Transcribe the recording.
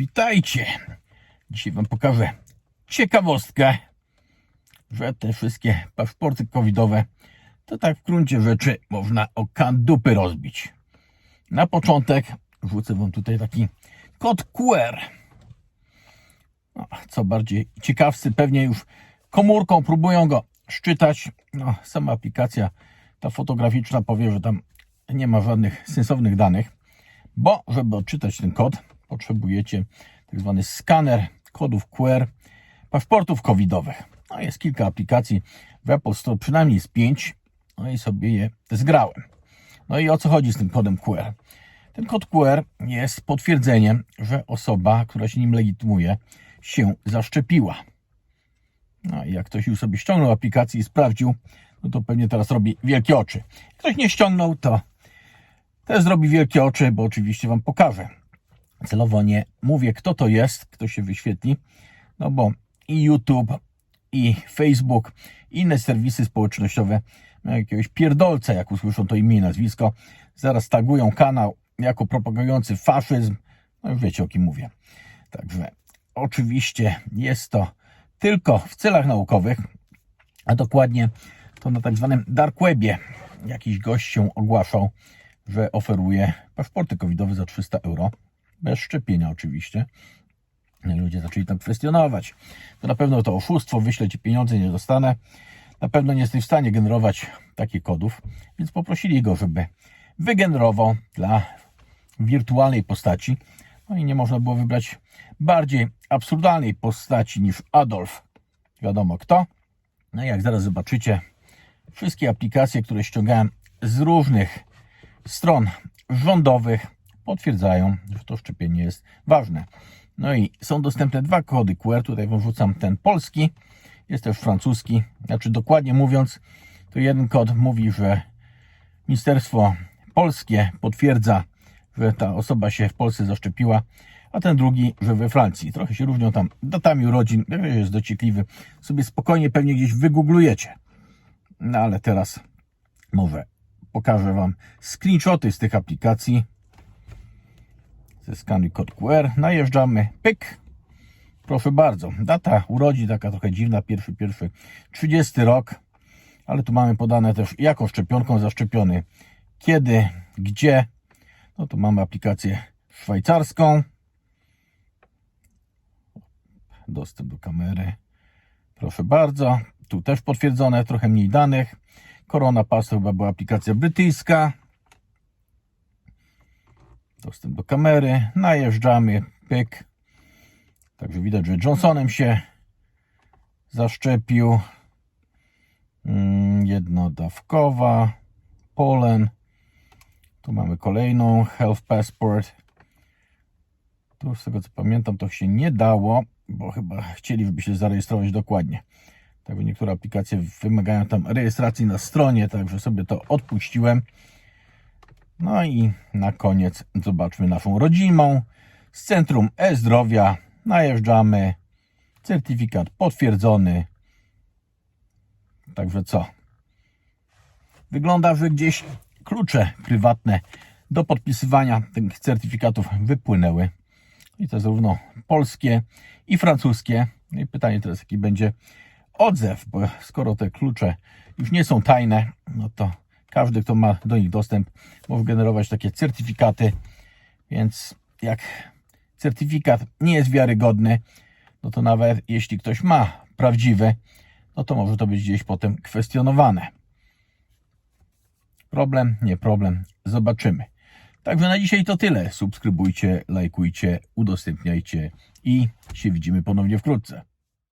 Witajcie! Dzisiaj Wam pokażę ciekawostkę, że te wszystkie paszporty covidowe to tak w gruncie rzeczy można o kandupy rozbić. Na początek wrzucę Wam tutaj taki kod QR. No, co bardziej ciekawcy, pewnie już komórką próbują go szczytać. No, sama aplikacja ta fotograficzna powie, że tam nie ma żadnych sensownych danych, bo żeby odczytać ten kod, potrzebujecie tak zwany skaner kodów QR paszportów covidowych. No jest kilka aplikacji w Apple Store, przynajmniej z pięć, no i sobie je zgrałem. No i o co chodzi z tym kodem QR? Ten kod QR jest potwierdzeniem, że osoba, która się nim legitymuje, się zaszczepiła. No i jak ktoś już sobie ściągnął aplikację i sprawdził, no to pewnie teraz robi wielkie oczy. Jak ktoś nie ściągnął, to też zrobi wielkie oczy, bo oczywiście Wam pokażę. Celowo nie mówię, kto to jest, kto się wyświetli, no bo i YouTube, i Facebook, i inne serwisy społecznościowe mają jakiegoś pierdolca, jak usłyszą to imię i nazwisko, zaraz tagują kanał jako propagujący faszyzm, no już wiecie o kim mówię. Także oczywiście jest to tylko w celach naukowych, a dokładnie to na tak zwanym dark webie jakiś gość się ogłaszał, że oferuje paszporty covidowe za 300 euro, bez szczepienia oczywiście. Ludzie zaczęli tam kwestionować. To na pewno to oszustwo, wyślę ci pieniądze, nie dostanę. Na pewno nie jesteś w stanie generować takich kodów, więc poprosili go, żeby wygenerował dla wirtualnej postaci. No i nie można było wybrać bardziej absurdalnej postaci niż Adolf. Wiadomo kto. No i jak zaraz zobaczycie, wszystkie aplikacje, które ściągałem z różnych stron rządowych, potwierdzają, że to szczepienie jest ważne. No i są dostępne dwa kody QR. Tutaj wrzucam ten polski, jest też francuski. Znaczy, dokładnie mówiąc, to jeden kod mówi, że Ministerstwo Polskie potwierdza, że ta osoba się w Polsce zaszczepiła, a ten drugi, że we Francji. Trochę się różnią tam datami urodzin. Jak jest dociekliwy, sobie spokojnie pewnie gdzieś wygooglujecie. No ale teraz może pokażę Wam screenshoty z tych aplikacji. Zeskanuj kod QR, najeżdżamy, pyk. Proszę bardzo, data urodzin taka trochę dziwna, pierwszy, pierwszy, 30 rok, ale tu mamy podane też jaką szczepionką zaszczepiony, kiedy, gdzie. No tu mamy aplikację szwajcarską. Dostęp do kamery. Proszę bardzo, tu też potwierdzone, trochę mniej danych. Corona Pass chyba była aplikacja brytyjska. Dostęp do kamery. Najeżdżamy. Pyk. Także widać, że Johnsonem się zaszczepił. Mm, Jednodawkowa. Polen. Tu mamy kolejną Health Passport. Tu z tego co pamiętam to się nie dało, bo chyba chcieli, żeby się zarejestrować dokładnie. Tak, bo niektóre aplikacje wymagają tam rejestracji na stronie, także sobie to odpuściłem. No i na koniec zobaczmy naszą rodzimą. Z Centrum E-Zdrowia najeżdżamy. Certyfikat potwierdzony. Także co? Wygląda, że gdzieś klucze prywatne do podpisywania tych certyfikatów wypłynęły. I to zarówno polskie i francuskie. No I pytanie teraz, jaki będzie odzew, bo skoro te klucze już nie są tajne, no to każdy, kto ma do nich dostęp, może generować takie certyfikaty. Więc jak certyfikat nie jest wiarygodny, no to nawet jeśli ktoś ma prawdziwy, no to może to być gdzieś potem kwestionowane. Problem, nie problem, zobaczymy. Także na dzisiaj to tyle. Subskrybujcie, lajkujcie, udostępniajcie i się widzimy ponownie wkrótce.